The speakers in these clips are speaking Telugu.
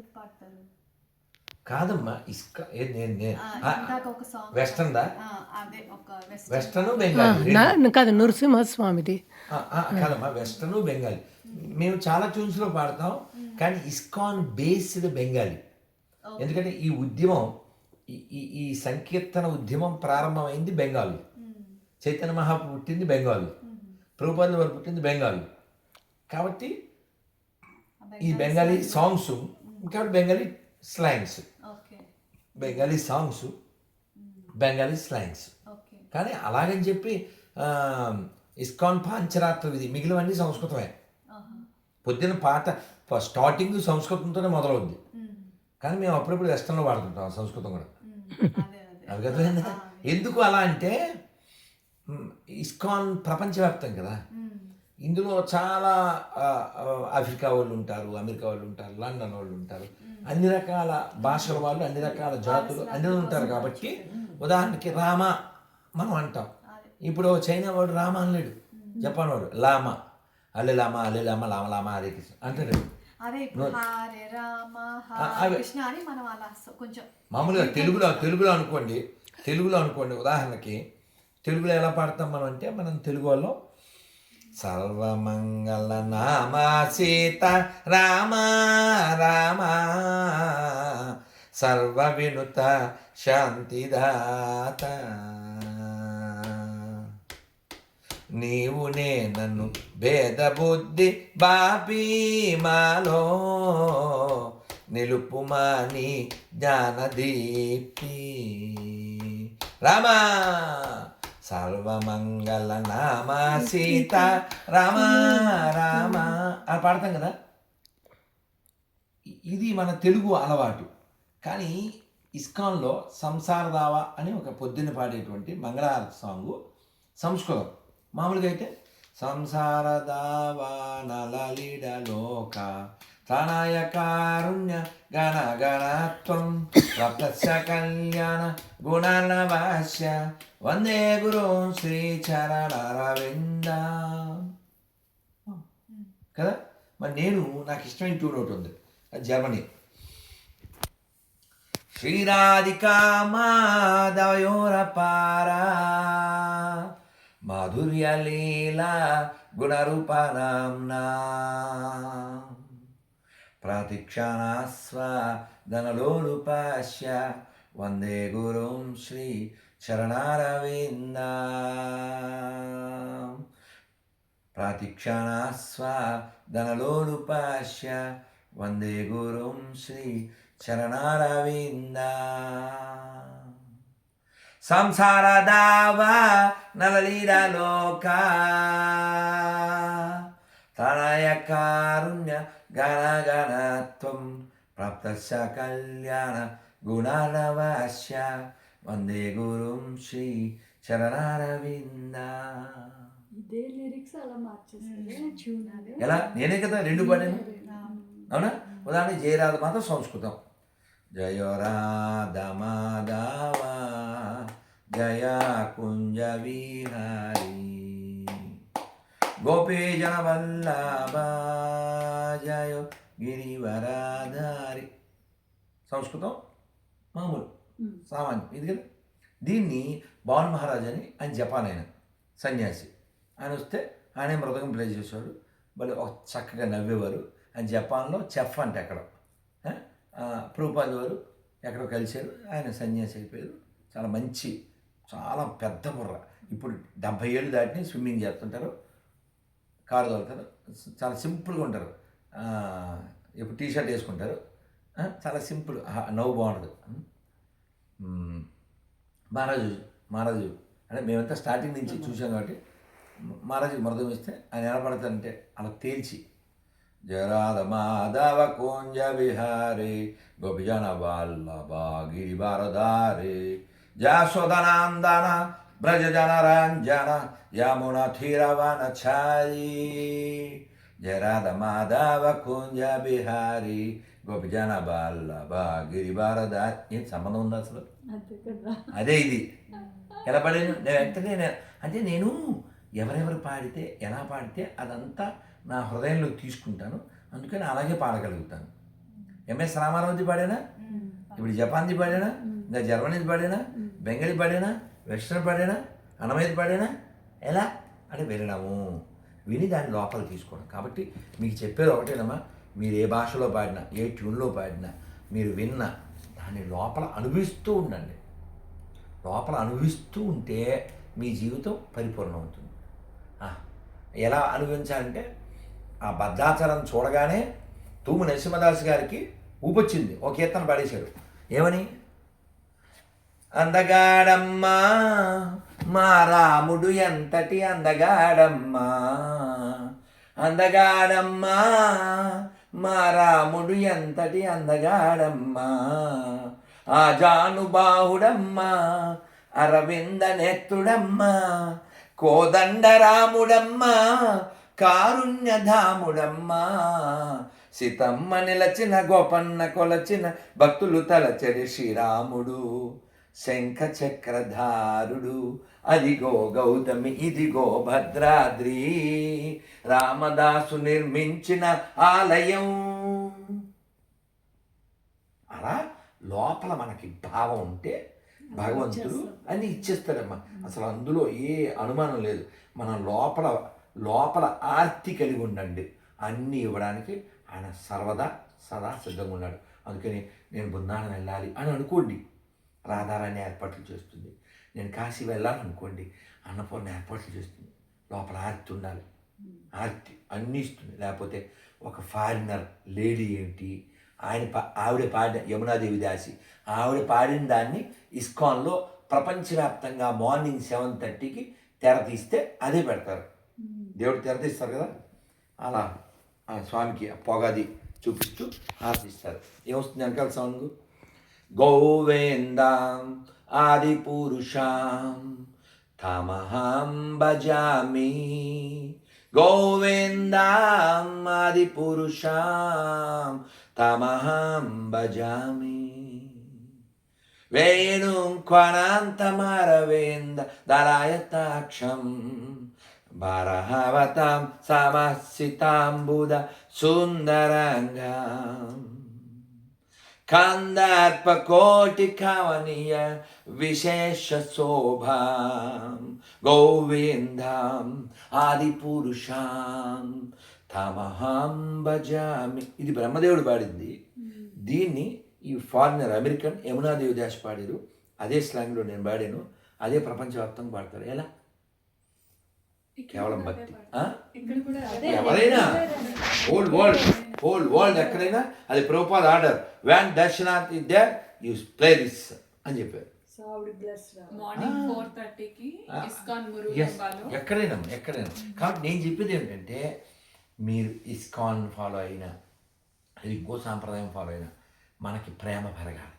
ఎందుకు పాడతారు కాదమ్మా ఇస్క నేను నేను వెస్టర్న్ దా అదే ఒక వెస్టర్న్. వెస్టర్న్ బెంగాలీ. నా- కాదు నృసింహస్వామిది. కాదమ్మా వెస్టర్న్ బెంగాలీ. మేము చాలా ట్యూన్స్లో పాడతాం కానీ ఇస్కాన్ బేస్డ్ బెంగాలీ. ఎందుకంటే ఈ ఉద్యమం ఈ- ఈ సంకీర్తన ఉద్యమం ప్రారంభమైంది బెంగాల్. చైతన్య మహాప్రభు పుట్టింది బెంగాల్. ప్రభుపాదుల వారు పుట్టింది బెంగాల్. కాబట్టి ఈ బెంగాలీ సాంగ్స్ కాబట్టి Bengali slangs. Bengali songs Bengali slangs. కానీ అలాగని చెప్పి ఇస్కాన్ పాంచరాత్ర విధి మిగిలినవన్నీ సంస్కృతమే. పొద్దున్న పాట స్టార్టింగ్ సంస్కృతంతోనే మొదలవుద్ది. కానీ మేము అప్పుడప్పుడు వెస్టర్న్లో వాడుతుంటాం సంస్కృతం కూడా. అది కదా ఎందుకు అలా అంటే ఇస్కాన్ ప్రపంచవ్యాప్తం కదా. ఇందులో చాలా ఆఫ్రికా వాళ్ళు ఉంటారు అమెరికా వాళ్ళు ఉంటారు లండన్ వాళ్ళు ఉంటారు. అన్ని రకాల భాషల వాళ్ళు అన్ని రకాల జాతులు అన్ని ఉంటారు కాబట్టి ఉదాహరణకి రామ మనం అంటాం. ఇప్పుడు చైనా వాడు రామ అనలేడు. జపాన్ వాడు లామా. అల్లె లామా అల్లె లామా లామ లామా హరే కృష్ణ అంటాడు మామూలుగా తెలుగులో తెలుగులో అనుకోండి తెలుగులో అనుకోండి ఉదాహరణకి తెలుగులో ఎలా పాడతాం మనం అంటే మనం తెలుగు వాళ్ళం సర్వమంగళ నామ సీత రామ రామ. సర్వ వినుత శాంతిదాత. నీవు నే నన్ను భేద బుద్ధి నిలుపుమాని జ్ఞానదీప్తి. రామా! సర్వమంగళ నామ సీత. రామ రామ అని పాడతాం కదా? ఇది మన తెలుగు అలవాటు. కానీ ఇస్కాన్లో సంసార దావా అని ఒక పొద్దున్న పాడేటువంటి మంగళహారతి సాంగ్ సంస్కృతం. మామూలుగా అయితే సంసార దావా నలలిడ ప్రణయ కారుణ్య గణ గణత్వం ప్రప్లస్య కళ్యాణ గుణనవాస్య వందే గురు శ్రీ చరణరవింద కదా మరి నేను నాకు ఇష్టమైన ట్యూన్ ఒకటి ఉంది అది జర్మనీ శ్రీరాధికా మాధవయోరపారా మాధుర్యలీలా గుణరూపనాంనా ప్రతిక్షణాస్వాదనలోలుపాస్య వందే గురుం శ్రీ చరణారవింద ప్రాతిక్షణాస్వాదనలోలుపాస్య వందే గురుం శ్రీ చరణారవింద సంసార దావా నలలీలలోక తనయ కారుణ్య గణగణత్వం ప్రాప్తస్య కళ్యాణ గుణాలవాస్య వందే గురుం శ్రీ చరణారవింద ఇదే లిరిక్స్ అలా ఎలా? నేనే కదా రెండు పాడాను అవునా? ఉదాహరణ జయరాధ మాత్రం సంస్కృతం. జయ రాధ మాధవ జయ కుంజ విహారీ గోపీజన వల్లభ జయ గిరివరాధారి. సంస్కృతం మామూలు సామాన్యం. ఇది కదా? దీన్ని భవన్ మహారాజ్ అని ఆయన జపాన్ ఆయన సన్యాసి. ఆయన వస్తే ఆయనే మృదకం ప్లే చేసేవాడు. మళ్ళీ ఒక చక్కగా నవ్వేవారు. ఆయన జపాన్లో చెఫ్ అంటే అక్కడ. ప్రభుపాది వారు ఎక్కడో కలిశారు. ఆయన సన్యాసి అయిపోయారు. చాలా మంచి చాలా పెద్ద బుర్ర. ఇప్పుడు డెబ్భై ఏళ్ళు దాటిని స్విమ్మింగ్ చేస్తుంటారు. కారు తోలుతారు చాలా సింపుల్గా ఉంటారు. ఇప్పుడు టీ షర్ట్ వేసుకుంటారు చాలా సింపుల్. నవ్వు బాగుంటుంది. మహారాజు మహారాజు. అంటే మేమంతా స్టార్టింగ్ నుంచి చూసాం కాబట్టి మహారాజు మృదం ఇస్తే ఆయన ఎలా పడతారంటే అలా తేల్చి జరాధ మాధవ కుంజ విహారే గోపిజన వల్లభ గిరిభారధారే జాస్వదనాందన బ్రజ జన రంజన యమున థిరవన ఛాయి జరాధ మాధవ కుంజ బిహారీ గోపిజన వల్లభ గిరిభారధారి ఏం సంబంధం ఉంది అసలు అదే ఇది ఎలా పాడాను నేను వెంటనే నే- అంటే నేను ఎవరెవరు పాడితే ఎలా పాడితే అదంతా నా హృదయంలో తీసుకుంటాను అందుకని అలాగే పాడగలుగుతాను ఎంఎస్ రామారావుది పాడానా ఇప్పుడు జపాన్ది పాడానా ఇంకా జర్మనీది పాడానా బెంగాలీ పాడానా వెస్ట్రన్ పడేనా అన్నమయ్యది పడేనా ఎలా? అంటే వినడము. విని దాన్ని లోపల తీసుకోవడం. కాబట్టి మీకు చెప్పేది ఒకటేనమ్మా మీరు ఏ భాషలో పాడినా ఏ ట్యూన్లో పాడినా మీరు విన్న దాన్ని లోపల అనుభవిస్తూ ఉండండి. లోపల అనుభవిస్తూ ఉంటే మీ జీవితం పరిపూర్ణం అవుతుంది ఎలా అనుభవించాలంటే ఆ భద్రాచలం చూడగానే తూము నరసింహదాస్ గారికి ఊపొచ్చింది. ఒక కీర్తన పాడేశాడు. ఏమని? అందగాడమ్మా మా రాముడు ఎంతటి అందగాడమ్మా? అందగాడమ్మా మా రాముడు ఎంతటి అందగాడమ్మా? ఆ జానుబాహుడమ్మా అరవింద నేత్రుడమ్మా కోదండరాముడమ్మా కారుణ్యధాముడమ్మా. సీతమ్మ నిలచిన గోపన్న కొలచిన భక్తులు తలచడి శ్రీరాముడు. శంఖ చక్రధారుడు అదిగో గౌతమి ఇదిగో భద్రాద్రి. రామదాసు నిర్మించిన ఆలయం. అలా లోపల మనకి భావం ఉంటే భగవంతుడు అన్ని ఇచ్చేస్తాడమ్మా. అసలు అందులో ఏ అనుమానం లేదు. మనం లోపల లోపల ఆర్తి కలిగి ఉండండి. అన్నీ ఇవ్వడానికి ఆయన సర్వదా సదా సిద్ధంగా ఉన్నాడు. అందుకని నేను బృందావనం వెళ్ళాలి అని అనుకోండి. రాధారాణి ఏర్పాట్లు చేస్తుంది. నేను కాశీ వెళ్ళాలనుకోండి అన్నపూర్ణ ఏర్పాట్లు చేస్తుంది. లోపల ఆర్తి ఉండాలి. ఆర్తి అన్నీ ఇస్తుంది. లేకపోతే ఒక ఫారినర్ లేడీ ఏంటి ఆయన పా ఆవిడ పాడిన యమునాదేవి దాసి ఆవిడ పాడిన దాన్ని ఇస్కాన్లో ప్రపంచవ్యాప్తంగా మార్నింగ్ సెవెన్ థర్టీకి తెర తీస్తే అదే పెడతారు. దేవుడు తెర తీస్తారు కదా? అలా ఆ స్వామికి ఆ చూపిస్తూ ఆర్తిస్తారు. ఏమొస్తుంది వెనకాల సాంగ్ గోవేందాం ఆది పురుషాం తమహం భజామి గోవిందాం ఆది పురుషాం తమహం భజామి వేణుం క్వనాంతమరవేంద దళాయతాక్షం బరహవతాం శోభాం గోవిందం ఆది పురుషాం తమహం భజామి ఇది బ్రహ్మదేవుడు పాడింది. దీన్ని ఈ ఫారినర్ అమెరికన్ యమునాదేవి దాస్ పాడారు. అదే స్లాంగ్లో నేను పాడాను. అదే ప్రపంచవ్యాప్తంగా పాడతారు. ఎలా? కేవలం భక్తి. ఎవరైనా? హోల్ వరల్డ్ హోల్ వరల్డ్ ఎక్కడైనా అది ప్రభుపాద ఆర్డర్. వ్యాన్ దర్శనాథ్ దేర్ యూ ప్లే దిస్ అని చెప్పారు. Ah. మురుగంబాలో ఎక్కడైనా ఎక్కడైనా. కాబట్టి నేను చెప్పేది ఏంటంటే మీరు ఇస్కాన్ ఫాలో అయినా అది గో సాంప్రదాయం ఫాలో అయినా మనకి ప్రేమ పెరగాలి.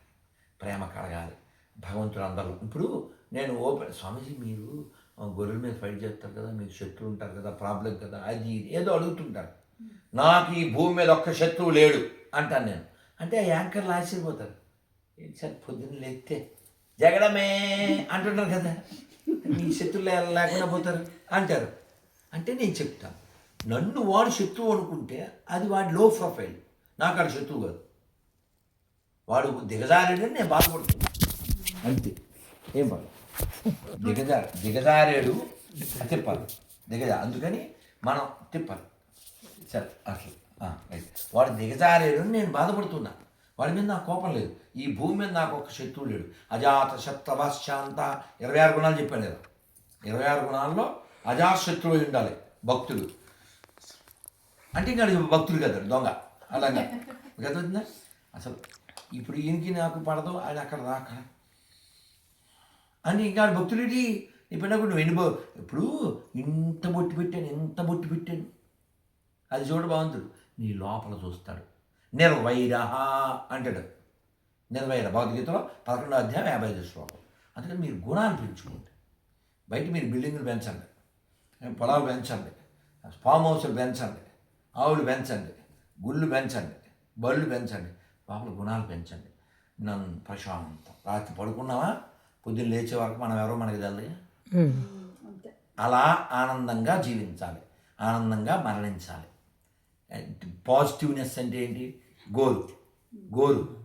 ప్రేమ కలగాలి. భగవంతుడు అందరూ. ఇప్పుడు నేను ఓపెన్ స్వామీజీ మీరు గొర్రెల మీద ఫైట్ చేస్తారు కదా మీకు శత్రువు ఉంటారు కదా ప్రాబ్లం కదా అది ఏదో అడుగుతుంటారు. నాకు ఈ భూమి మీద ఒక్క శత్రువు లేడు అంటాను నేను. అంటే ఆ యాంకర్లు ఆశ్చర్యపోతారు. ఏంటి సార్ పొద్దున్న లేస్తే? జగడమే అంటున్నారు కదా. నీ శత్రువులు ఎలా లేకుండా పోతారు? అంటారు. అంటే నేను చెప్తాను నన్ను వాడు శత్రువు అనుకుంటే అది వాడి లో ప్రొఫైల్ నాకు అక్కడ శత్రువు కాదు. వాడు దిగజారాడని నేను బాధపడుతున్నాను. అంతే. ఏం బాధ? దిగజారు దిగజారాడు తిప్పాలి. దిగజా అందుకని మనం తిప్పాలి. సరే అట్లా రైట్. వాడు దిగజారేడు నేను బాధపడుతున్నా. వాడి మీద నాకు కోపం లేదు. ఈ భూమి మీద నాకు ఒక శత్రువు లేడు. అజాత శత్రభాశాంత ఇరవై ఆరు గుణాలు చెప్పాను కదా. ఇరవై ఆరు గుణాల్లో అజాశత్రువు అయి ఉండాలి. భక్తుడు. అంటే ఇంకా భక్తుడు కదా దొంగ. అలాగా గతుందా అసలు ఇప్పుడు ఈయనకి నాకు పడదు అది అక్కడ రా అక్కడ. అని ఇంకా భక్తులు ఇప్పుడు నాకు నువ్వు ఎన్ని ఇప్పుడు ఇంత బొట్టు పెట్టాను ఇంత బొట్టు పెట్టాను. అది చూడ బాగుంటుంది నీ లోపల చూస్తాడు. నిర్వైర అంటాడు. నిర్వైర భగవద్గీతలో పదకొండో అధ్యాయం యాభై ఐదు శ్లోకం. అందుకని మీరు గుణాలు పెంచుకోండి. బయట మీరు బిల్డింగ్లు పెంచండి. పొలాలు పెంచండి. ఫామ్ హౌస్లు పెంచండి. ఆవులు పెంచండి. గుళ్ళు పెంచండి. బళ్ళు పెంచండి. లోపల గుణాలు పెంచండి. నన్ను ప్రశాంతం. రాత్రి పడుకున్నావా? పొద్దున్న లేచే వరకు మనం ఎవరో మనకి తెలియదు అంతే. అలా ఆనందంగా జీవించాలి. ఆనందంగా మరణించాలి. పాజిటివ్నెస్ అంటే ఏంటి? గోల్ గోరు.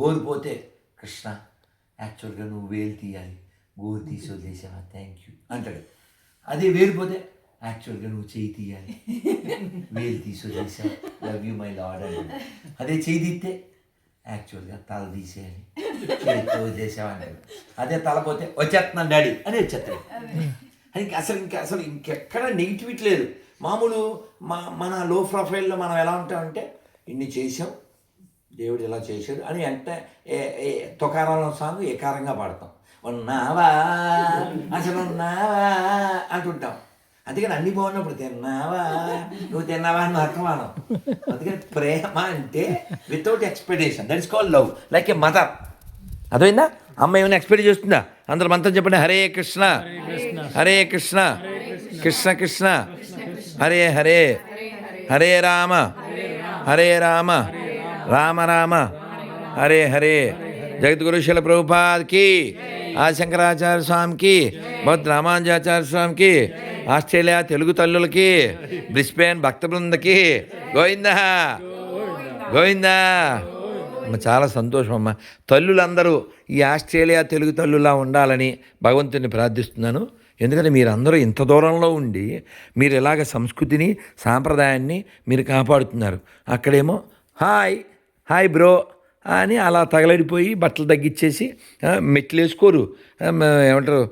గోరు పోతే కృష్ణ యాక్చువల్గా నువ్వు వేలు తీయాలి. గోరు తీసి వదిలేసావా? థ్యాంక్ యూ అంటాడు. అదే వేలు పోతే యాక్చువల్గా నువ్వు చేయి తీయాలి. వేలు తీసి వదిలేసావు? లవ్ యూ మై లాడ్ అంటాడు. అదే చేయి తీస్తే యాక్చువల్గా తల తీసేయాలి. చేతితో వదిలేసావా? అంటాడు. అదే తల పోతే వచ్చేస్తున్నాను డాడీ అని వచ్చేస్తాడు అది. అసలు ఇంకా అసలు ఇంకెక్కడ నెగిటివిటీ లేదు. మామూలు మా మన లో ప్రొఫైల్లో మనం ఎలా ఉంటామంటే ఇన్ని చేసాం దేవుడు ఇలా చేశాడు అని అంటే తుకారంలో సాంగ్ ఏకారంగా పాడతాం. ఉన్నావా అసలు ఉన్నావా అంటుంటాం. అందుకని అన్ని బాగున్నప్పుడు తిన్నావా నువ్వు తిన్నావా అని అర్థం అనం అందుకని ప్రేమ అంటే without expectation that is call love like a mother అదైందా అమ్మ ఏమైనా ఎక్స్పెక్ట్ చేస్తుందా? అందరు మంత్రం చెప్పండి హరే కృష్ణ. హరే కృష్ణ కృష్ణ కృష్ణ హరే హరే. హరే రామ. హరే రామ. రామ రామ. హరే హరే. జగద్గురు శిల ప్రభుపాద్కి ఆ శంకరాచార్య స్వామికి భగవత్ రామానుజాచార్య స్వామికి ఆస్ట్రేలియా తెలుగు తల్లులకి బ్రిస్బేన్ భక్త బృందకి గోవిందా. గోవిందా. అమ్మ చాలా సంతోషం అమ్మ. తల్లులందరూ ఈ ఆస్ట్రేలియా తెలుగు తల్లులా ఉండాలని భగవంతుని ప్రార్థిస్తున్నాను. ఎందుకంటే మీరందరూ ఇంత దూరంలో ఉండి మీరు ఇలాగ సంస్కృతిని సాంప్రదాయాన్ని మీరు కాపాడుతున్నారు. అక్కడేమో హాయ్ హాయ్ బ్రో అని అలా తగలడిపోయి బట్టలు తగ్గించేసి మెట్లు వేసుకోరు ఏమంటారు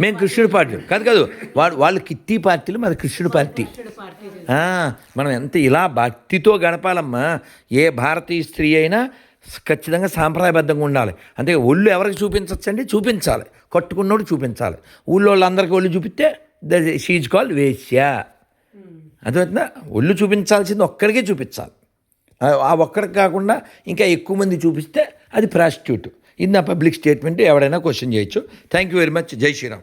మేము వాళ్ళు కృష్ణుడి పార్టీ. కాదు కాదు వాడు వాళ్ళు కిట్టి పార్టీలు మాది కృష్ణుడి పార్టీ. మనం ఎంత ఇలా భక్తితో గడపాలమ్మా. ఏ భారతీయ స్త్రీ అయినా ఖచ్చితంగా సాంప్రదాయబద్ధంగా ఉండాలి. అంతే ఒళ్ళు ఎవరికి చూపించచ్చండి? చూపించాలి. కట్టుకున్నోడు చూపించాలి. ఊళ్ళో వాళ్ళందరికీ ఒళ్ళు చూపిస్తే ద షీజ్ కాల్ వేశ్య. అర్థమవుతుందా? ఒళ్ళు చూపించాల్సింది ఒక్కడికే చూపించాలి. ఆ- ఆ ఒక్కడికి కాకుండా ఇంకా ఎక్కువ మంది చూపిస్తే అది ప్రాస్టిట్యూట్. ఇది నా పబ్లిక్ స్టేట్మెంట్ ఎవడైనా క్వశ్చన్ చేయొచ్చు. Thank you very much. జై శ్రీరామ్.